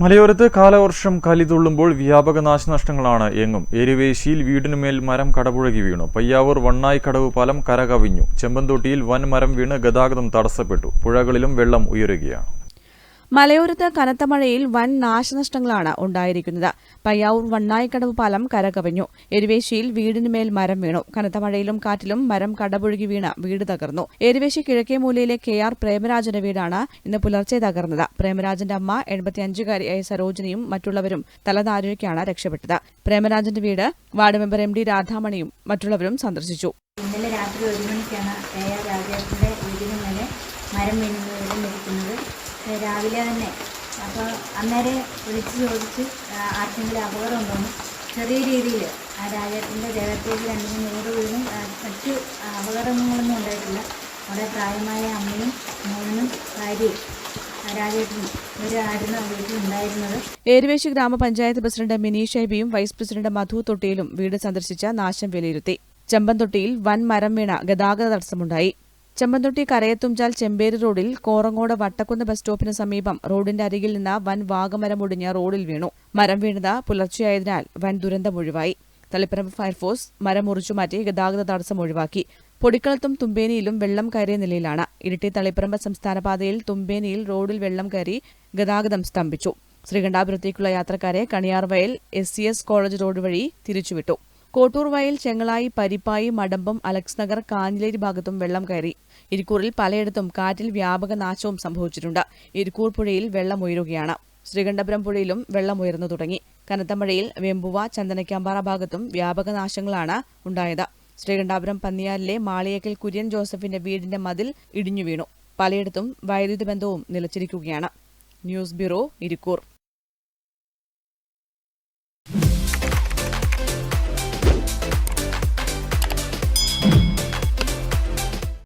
മലയോരത്ത് കാലവർഷം കലിതുള്ളുമ്പോൾ വ്യാപക നാശനഷ്ടങ്ങളാണ് എങ്ങും എരുവേശിയിൽ വീടിനുമേൽ മരം കടപുഴകി വീണു. പയ്യാവൂർ വണ്ണായിക്കടവ് പാലം കരകവിഞ്ഞു. ചെമ്പന്തൊട്ടിയിൽ വൻ മരം വീണ് ഗതാഗതം തടസ്സപ്പെട്ടു. പുഴകളിലും വെള്ളം ഉയരുകയാണ്. മലയോരത്ത് കനത്ത മഴയിൽ വൻ നാശനഷ്ടങ്ങളാണ് ഉണ്ടായിരിക്കുന്നത്. പയ്യാവൂർ വണ്ണായിക്കടവ് പാലം കരകവിഞ്ഞു. എരുവേശിയിൽ വീടിനുമേൽ മരം വീണു. കനത്ത മഴയിലും കാറ്റിലും മരം കടപുഴുകി വീണ് വീട് തകർന്നു. എരുവേശി കിഴക്കേ മൂലയിലെ കെ ആർ പ്രേമരാജന്റെ വീടാണ് ഇന്ന് പുലർച്ചെ തകർന്നത്. പ്രേമരാജന്റെ അമ്മ എൺപത്തിയഞ്ചുകാരിയായ സരോജിനിയും മറ്റുള്ളവരും തലതാരുകയാണ് രക്ഷപ്പെട്ടത്. പ്രേമരാജന്റെ വീട് വാർഡ് മെമ്പർ എം ഡി രാധാമണിയും മറ്റുള്ളവരും സന്ദർശിച്ചു. ഇന്നലെ രാത്രി ഒരു മരം രാവിലെ തന്നെ. അപ്പോൾ അന്നേരം വിളിച്ച് ചോദിച്ച് ആർക്കെങ്കിലും അപകടം ഉണ്ടോന്ന് ചെറിയ രീതിയിൽ ആ രാജ്യത്തിന്റെ ദേഹത്തേക്ക് രണ്ടിനും നൂറ് ആ, മറ്റ് അപകടങ്ങളൊന്നും ഉണ്ടായിട്ടില്ല. അവിടെ പ്രായമായ അമ്മയും മോനും ഭാര്യയും രാജേട്ടനും ഏരുവേശി ഗ്രാമപഞ്ചായത്ത് പ്രസിഡന്റ് മിനി ഷൈബിയും വൈസ് പ്രസിഡന്റ് മധു തൊട്ടിയിലും വീട് സന്ദർശിച്ച നാശം വിലയിരുത്തി. ചെമ്പന്തൊട്ടിയിൽ വൻ മരം വീണ ഗതാഗത തടസ്സമുണ്ടായി. ചെമ്പന്തൊട്ടി കരയത്തുംചാൽ ചെമ്പേരി റോഡിൽ കോറങ്ങോട് വട്ടക്കുന്ന് ബസ് സ്റ്റോപ്പിന് സമീപം റോഡിന്റെ അരികിൽ നിന്ന് വൻ വാഗമരം ഒടിഞ്ഞ് റോഡിൽ വീണു. മരം വീണത് പുലർച്ചെയായതിനാൽ വൻ ദുരന്തമൊഴിവായി തളിപ്പറമ്പ് ഫയർഫോഴ്സ് മരം മുറിച്ചുമാറ്റി ഗതാഗത തടസ്സം ഒഴിവാക്കി. പൊടിക്കളത്തും തുമ്പേനിയിലും വെള്ളം കയറിയ നിലയിലാണ്. ഇരിട്ടി തളിപ്പറമ്പ് സംസ്ഥാന പാതയിൽ തുമ്പേനിയിൽ റോഡിൽ വെള്ളം കയറി ഗതാഗതം സ്തംഭിച്ചു. ശ്രീകണ്ഠാപുരത്തേക്കുള്ള യാത്രക്കാരെ കണിയാർവയൽ എസ് കോളേജ് റോഡ് വഴി തിരിച്ചുവിട്ടു. കോട്ടൂർ വയൽ ചെങ്ങളായി പരിപ്പായി മടമ്പം അലക്സ് നഗർ കാഞ്ഞിലേരി ഭാഗത്തും വെള്ളം കയറി. ഇരിക്കൂറിൽ പലയിടത്തും കാറ്റിൽ വ്യാപക നാശവും സംഭവിച്ചിട്ടുണ്ട്. ഇരിക്കൂർ പുഴയിൽ വെള്ളം ഉയരുകയാണ്. ശ്രീകണ്ഠപുരം പുഴയിലും വെള്ളം ഉയർന്നു തുടങ്ങി. കനത്ത മഴയിൽ വെമ്പുവ ചന്ദനക്കാമ്പാറ ഭാഗത്തും വ്യാപക നാശങ്ങളാണ് ഉണ്ടായത്. ശ്രീകണ്ഠാപുരം പന്നിയാലിലെ മാളിയക്കൽ കുര്യൻ ജോസഫിന്റെ വീടിന്റെ മതിൽ ഇടിഞ്ഞു വീണു. പലയിടത്തും വൈദ്യുതി ബന്ധവും നിലച്ചിരിക്കുകയാണ്. News bureau Irikkur.